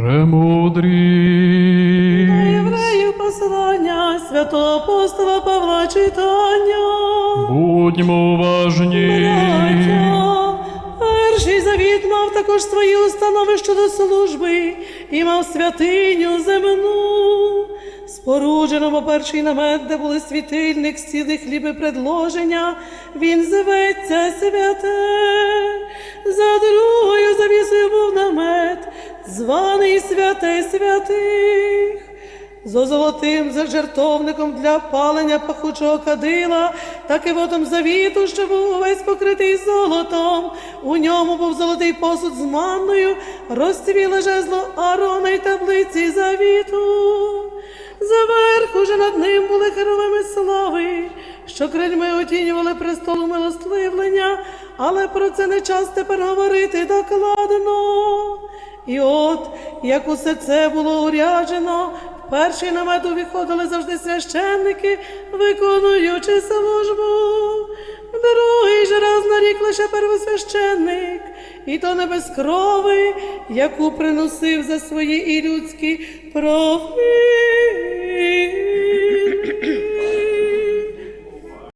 Премудрі. На євреїв послання святого апостола Павла читання. Будьмо уважні. Перший завіт мав також свої установи щодо служби і мав святиню земну. Споруджено по перший намет, де були світильник, стіли хліби предложення, він зветься святе. Званий святе святих. Зо золотим за жертовником для палення пахучого кадила, так і водом завіту, що був увесь покритий золотом. У ньому був золотий посуд з манною, розцвіле жезло Арона й таблиці завіту. Заверху же над ним були херовими слави, що крильми отінювали престолу милостливлення, але про це не час тепер говорити докладно. І от, як усе це було уряджено, в перший намету виходили завжди священники, виконуючи службу. Другий же раз на рік лише первосвященник, і то не без крови, яку приносив за свої і людські провини.